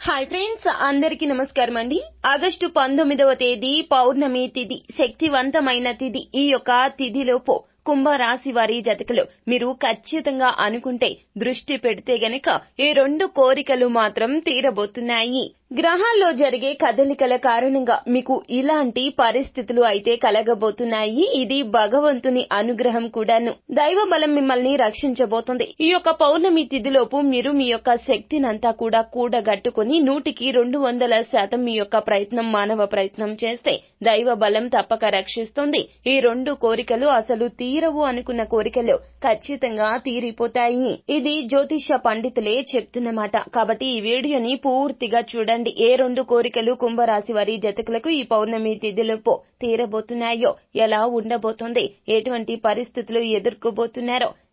Hi friends అందరికీ నమస్కారం అండి. ఆగస్టు పంతొమ్మిదవ తేదీ పౌర్ణమి తిథి శక్తివంతమైన తిథి ఈ యొక్క తిథిలోపు కుంభరాశి వారి జతకలు. మీరు ఖచ్చితంగా అనుకుంటే దృష్టి పెడితే గనక ఈ రెండు కోరికలు మాత్రం తీరబోతున్నాయి. గ్రహాల్లో జరిగే కదలికల కారణంగా మీకు ఇలాంటి పరిస్థితులు అయితే కలగబోతున్నాయి. ఇది భగవంతుని అనుగ్రహం కూడాను. దైవ బలం మిమ్మల్ని రక్షించబోతుంది. ఈ యొక్క పౌర్ణమి తిథిలోపు మీరు మీ యొక్క శక్తినంతా కూడా కూడగట్టుకుని నూటికి రెండు వందల శాతం మీ యొక్క ప్రయత్నం మానవ ప్రయత్నం చేస్తే దైవ బలం తప్పక రక్షిస్తుంది. ఈ రెండు కోరికలు అసలు తీరవు అనుకున్న కోరికలు ఖచ్చితంగా తీరిపోతాయి. ఇది జ్యోతిష పండితులే చెప్తున్నమాట కాబట్టి ఈ వీడియోని పూర్తిగా చూడండి. ఏ రెండు కోరికలు కుంభరాశి వారి జతకులకు ఈ పౌర్ణమి తిథిలోపు తీరబోతున్నాయో ఎలా ఉండబోతుంది ఎటువంటి పరిస్థితులు ఎదుర్కోబోతున్నారో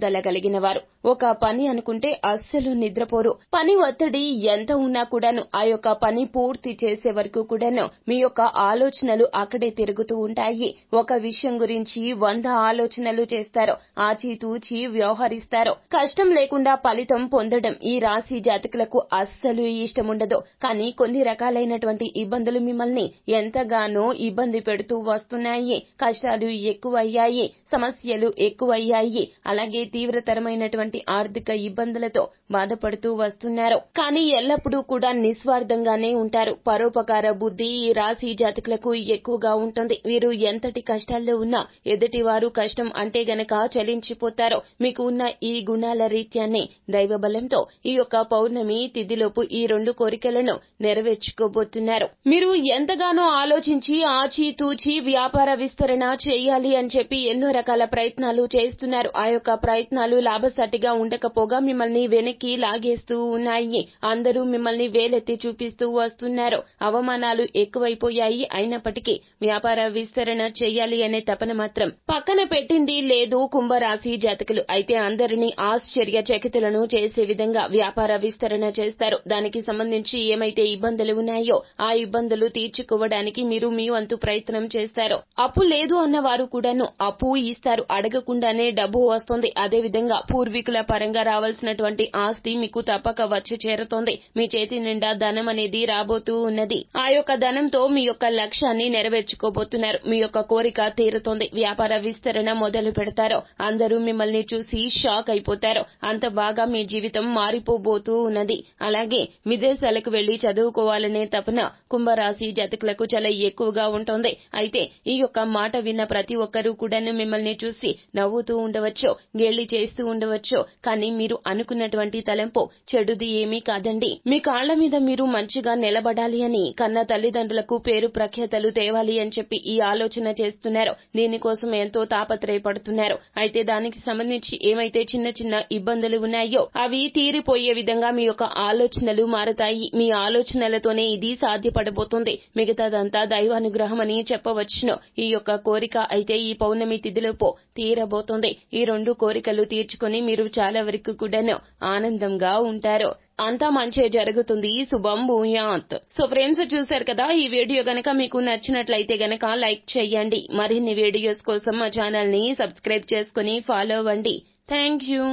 పట్టుదల కలిగిన వారు ఒక పని అనుకుంటే అస్సలు నిద్రపోరు. పని ఒత్తిడి ఎంత ఉన్నా కూడాను ఆ యొక్క పని పూర్తి చేసే వరకు కూడాను మీ యొక్క ఆలోచనలు అక్కడే తిరుగుతూ ఉంటాయి. ఒక విషయం గురించి వంద ఆలోచనలు చేస్తారు ఆచితూచి వ్యవహరిస్తారు. కష్టం లేకుండా ఫలితం పొందడం ఈ రాశి జాతకులకు అస్సలు ఇష్టముండదు కానీ కొన్ని రకాలైనటువంటి ఇబ్బందులు మిమ్మల్ని ఎంతగానో ఇబ్బంది పెడుతూ వస్తున్నాయి. కష్టాలు ఎక్కువయ్యాయి సమస్యలు ఎక్కువయ్యాయి. అలాగే తీవ్రతరమైనటువంటి ఆర్థిక ఇబ్బందులతో బాధపడుతూ వస్తున్నారు. కానీ ఎల్లప్పుడూ కూడా నిస్వార్థంగానే ఉంటారు. పరోపకార బుద్ధి ఈ రాశి జాతకులకు ఎక్కువగా ఉంటుంది. వీరు ఎంతటి కష్టాల్లో ఉన్నా ఎదుటి వారు కష్టం అంటే గనక చలించిపోతారు. మీకు ఉన్న ఈ గుణాల రీత్యాన్ని దైవ బలంతో ఈ యొక్క పౌర్ణమి తిథిలోపు ఈ రెండు కోరికలను నెరవేర్చుకోబోతున్నారు. మీరు ఎంతగానో ఆలోచించి ఆచి తూచి వ్యాపార విస్తరణ చేయాలి అని చెప్పి ఎన్నో రకాల ప్రయత్నాలు చేస్తున్నారు. ఆ యొక్క ప్రయత్నాలు లాభసాటి ఒంటరిగా ఉండకపోగా మిమ్మల్ని వెనక్కి లాగేస్తూ ఉన్నాయి. అందరూ మిమ్మల్ని వేలెత్తి చూపిస్తూ వస్తున్నారు. అవమానాలు ఎక్కువైపోయాయి. అయినప్పటికీ వ్యాపార విస్తరణ చేయాలి అనే తపన మాత్రం పక్కన పెట్టింది లేదు కుంభరాశి జాతకులు. అయితే అందరినీ ఆశ్చర్య చకితులను చేసే విధంగా వ్యాపార విస్తరణ చేస్తారు. దానికి సంబంధించి ఏమైతే ఇబ్బందులు ఉన్నాయో ఆ ఇబ్బందులు తీర్చుకోవడానికి మీరు మీ వంతు ప్రయత్నం చేస్తారు. అప్పు లేదు అన్న వారు కూడాను అప్పు ఇస్తారు. అడగకుండానే డబ్బు వస్తుంది. అదే విధంగా పూర్వీకుల పరంగా రావాల్సినటువంటి ఆస్తి మీకు తప్పక వచ్చి చేరుతోంది. మీ చేతి నిండా ధనం అనేది రాబోతూ ఉన్నది. ఆ యొక్క ధనంతో మీ యొక్క లక్ష్యాన్ని నెరవేర్చుకోబోతున్నారు. మీ యొక్క కోరిక తీరుతోంది. వ్యాపార విస్తరణ మొదలు పెడతారు. అందరూ మిమ్మల్ని చూసి షాక్ అయిపోతారు. అంత బాగా మీ జీవితం మారిపోబోతూ ఉన్నది. అలాగే విదేశాలకు వెళ్ళి చదువుకోవాలనే తపన కుంభరాశి జాతకులకు చాలా ఎక్కువగా ఉంటుంది. అయితే ఈ యొక్క మాట విన్న ప్రతి ఒక్కరూ కూడాను మిమ్మల్ని చూసి నవ్వుతూ ఉండవచ్చు గేళ్ళి చేస్తూ ఉండవచ్చు. కానీ మీరు అనుకున్నటువంటి తలంపు చెడుది ఏమీ కాదండి. మీ కాళ్ళ మీద మీరు మంచిగా నిలబడాలి అని కన్న తల్లిదండ్రులకు పేరు ప్రఖ్యాతలు తేవాలి అని చెప్పి ఈ ఆలోచన చేస్తున్నారు. దీనికోసం ఎంతో తాపత్రయపడుతున్నారు. అయితే దానికి సంబంధించి ఏమైతే చిన్న చిన్న ఇబ్బందులు ఉన్నాయో అవి తీరిపోయే విధంగా మీ యొక్క ఆలోచనలు మారతాయి. మీ ఆలోచనలతోనే ఇది సాధ్యపడబోతుంది. మిగతాదంతా దైవానుగ్రహం అని చెప్పవచ్చును. ఈ యొక్క కోరిక అయితే ఈ పౌర్ణమి తిథిలోపు తీరబోతుంది. ఈ రెండు కోరికలు తీర్చుకొని మీరు చాలా వరకు కూడాను ఆనందంగా ఉంటారు. అంతా మంచి జరుగుతుంది శుభం భూయాత్. సో ఫ్రెండ్స్ చూశారు కదా ఈ వీడియో గనక మీకు నచ్చినట్లయితే గనక లైక్ చేయండి. మరిన్ని వీడియోస్ కోసం మా ఛానల్ని సబ్స్క్రైబ్ చేసుకుని ఫాలో అవ్వండి. Thank you.